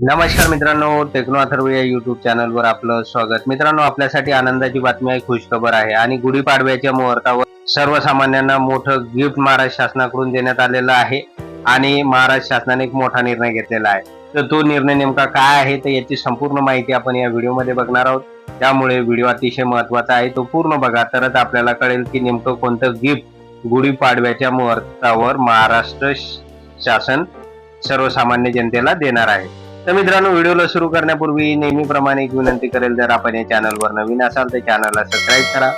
नमस्कार मित्रांनो टेक्नो अथर्व या युट्यूब चॅनलवर आपलं स्वागत. मित्रांनो आपल्यासाठी आनंदाची बातमी आहे खुशखबर आहे. आणि गुढीपाडव्याच्या मुहूर्तावर सर्वसामान्यांना मोठं गिफ्ट महाराष्ट्र शासनाकडून देण्यात आलेलं आहे. आणि महाराष्ट्र शासनाने एक मोठा निर्णय घेतलेला आहे. तर तो निर्णय नेमका काय आहे तर याची संपूर्ण माहिती आपण या व्हिडिओमध्ये बघणार आहोत. त्यामुळे व्हिडिओ अतिशय महत्त्वाचा आहे तो पूर्ण बघा. तरच आपल्याला कळेल की नेमकं कोणतं गिफ्ट गुढीपाडव्याच्या मुहूर्तावर महाराष्ट्र शासन सर्वसामान्य जनतेला देणार आहे. तर मित्रांनो व्हिडिओला सुरू करण्यापूर्वी नेहमीप्रमाणे एक विनंती करेल जर आपण या चॅनलवर नवीन असाल तर चॅनलला सबस्क्राईब करा.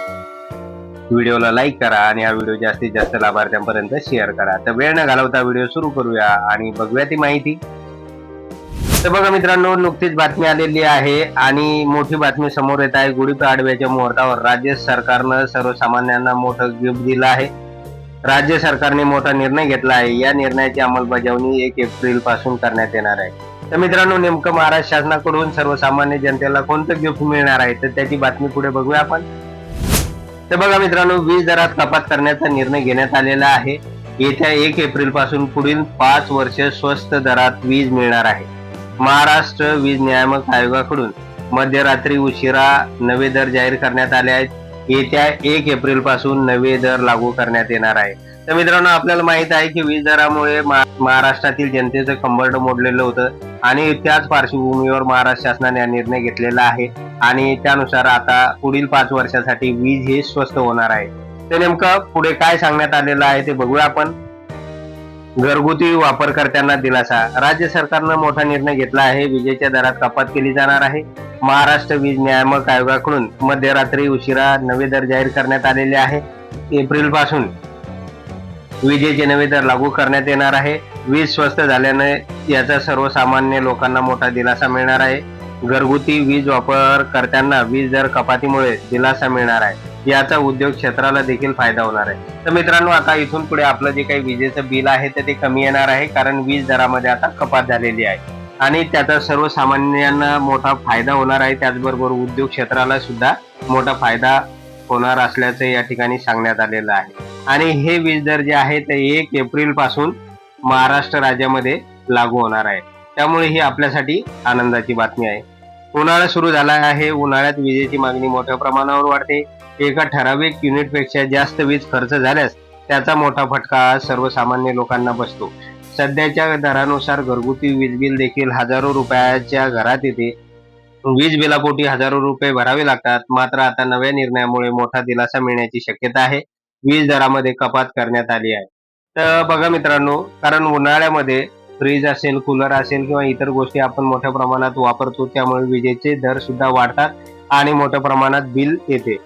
व्हिडिओला लाईक करा आणि हा व्हिडिओ जास्तीत जास्त लाभार्थ्यांपर्यंत शेअर करा. तर वेळ न घालवता व्हिडिओ सुरू करूया आणि बघूया ती माहिती. तर बघा मित्रांनो नुकतीच बातमी आलेली आहे आणि मोठी बातमी समोर येत आहे. गुढीपाडव्याच्या मुहूर्तावर राज्य सरकारनं सर्वसामान्यांना मोठं गिफ्ट दिलं आहे. राज्य सरकारने मोठा निर्णय घेतला आहे. या निर्णयाची अंमलबजावणी एक एप्रिलपासून करण्यात येणार आहे. तर मित्रांनो नेमकं महाराष्ट्र शासनाकडून सर्वसामान्य जनतेला कोणतं गिफ्ट मिळणार आहे तर त्याची बातमी पुढे बघूया आपण. तर बघा मित्रांनो वीज दरात कपात करण्याचा निर्णय घेण्यात आलेला आहे. येत्या एक एप्रिलपासून पुढील पाच वर्ष स्वस्त दरात वीज मिळणार आहे. महाराष्ट्र वीज नियामक आयोगाकडून मध्यरात्री उशिरा नवे दर जाहीर करण्यात आले आहेत. येत्या एक एप्रिलपासून नवे दर लागू करण्यात येणार आहे. तर मित्रांनो आपल्याला माहीत आहे की वीज दरामुळे महाराष्ट्रातील जनतेचं कंबरड मोडलेलं होतं आणि त्याच पार्श्वभूमीवर महाराष्ट्र शासनाने हा निर्णय घेतलेला आहे आणि त्यानुसार आता पुढील पाच वर्षासाठी वीज हे स्वस्त होणार आहे. ते नेमकं पुढे काय सांगण्यात आलेलं आहे ते बघूया आपण. घरगुती वापरकर्त्यांना दिलासा. राज्य सरकारनं मोठा निर्णय घेतला आहे. विजेच्या दरात कपात केली जाणार आहे. महाराष्ट्र वीज नियामक आयोगाकडून मध्यरात्री उशिरा नवे दर जाहीर करण्यात आलेले आहे. एप्रिलपासून विजेचे नवे दर लागू करण्यात येणार आहे. वीज स्वस्त झाल्याने याचा सर्वसामान्य लोकांना मोठा दिलासा मिळणार आहे. घरगुती वीज वापरकर्त्यांना वीज दर कपातीमुळे दिलासा मिळणार आहे. याचा उद्योग क्षेत्राला देखील फायदा होणार आहे. तर मित्रांनो आता इथून पुढे आपलं जे काही विजेचं बिल आहे तर ते कमी येणार आहे कारण वीज दरामध्ये आता कपात झालेली आहे. आणि त्याचा सर्वसामान्यांना मोठा फायदा होणार आहे. त्याचबरोबर उद्योग क्षेत्राला सुद्धा मोठा फायदा होणार असल्याचं या ठिकाणी सांगण्यात आलेलं आहे. आणि हे वीज दर जे आहे ते एक एप्रिलपासून महाराष्ट्र राज्यामध्ये लागू होणार आहे. त्यामुळे ही आपल्यासाठी आनंदाची बातमी आहे. उन्हाळा सुरू झाला आहे. उन्हाळ्यात विजेची मागणी मोठ्या प्रमाणावर वाढते. एका ठराविक युनिटपेक्षा जास्त वीज खर्च झाल्यास त्याचा मोठा फटका सर्वसामान्य लोकांना बसतो. सध्याच्या दरानुसार घरगुती वीज बिल देखील हजारो रुपयाच्या घरात येते. वीज बिलापोटी हजारो रुपये भरावे लागतात. मात्र आता नव्या निर्णयामुळे मोठा दिलासा मिळण्याची शक्यता आहे. वीज दरामध्ये कपात करण्यात आली आहे. तर बघा मित्रांनो कारण उन्हाळ्यामध्ये फ्रीज असेल कूलर असेल किंवा इतर गोष्टी आपण मोठ्या प्रमाणात वापरतो त्यामुळे विजेचे दर सुद्धा वाढतात आणि मोठ्या प्रमाणात बिल येते.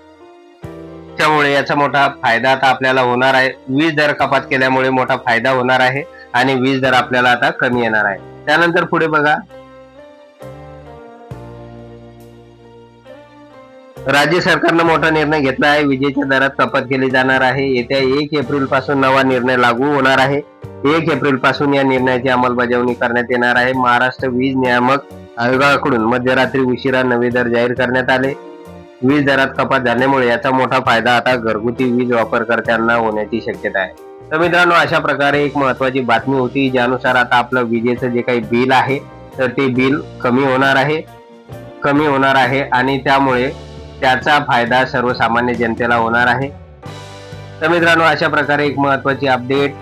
त्यामुळे याचा मोठा फायदा आता आपल्याला होणार आहे. वीज दर कपात केल्यामुळे मोठा फायदा होणार आहे. आणि वीज दर आपल्याला आता कमी येणार आहे. त्यानंतर पुढे बघा. राज्य सरकारनं मोठा निर्णय घेतला आहे. विजेच्या दरात कपात केली जाणार आहे. येत्या एक एप्रिलपासून नवा निर्णय लागू होणार आहे. एक एप्रिलपासून या निर्णयाची अंमलबजावणी करण्यात येणार आहे. महाराष्ट्र वीज नियामक आयोगाकडून मध्यरात्री उशिरा नवे दर जाहीर करण्यात आले. वीज दरात कपात झाल्यामुळे याचा मोठा फायदा आता घरगुती वीज वापरकर्त्यांना होण्याची शक्यता आहे. तर मित्रांनो अशा प्रकारे एक महत्वाची बातमी होती ज्यानुसार आता आपलं विजेचं जे काही बिल आहे तर ते बिल कमी होणार आहे कमी होणार आहे आणि त्यामुळे त्याचा फायदा सर्वसामान्य जनतेला होणार आहे. तर मित्रांनो अशा प्रकारे एक महत्वाची अपडेट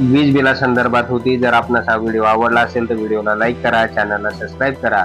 वीज बिला संदर्भात होती. जर आपणास हा व्हिडिओ आवडला असेल तर व्हिडिओला लाईक करा चॅनलला सबस्क्राईब करा.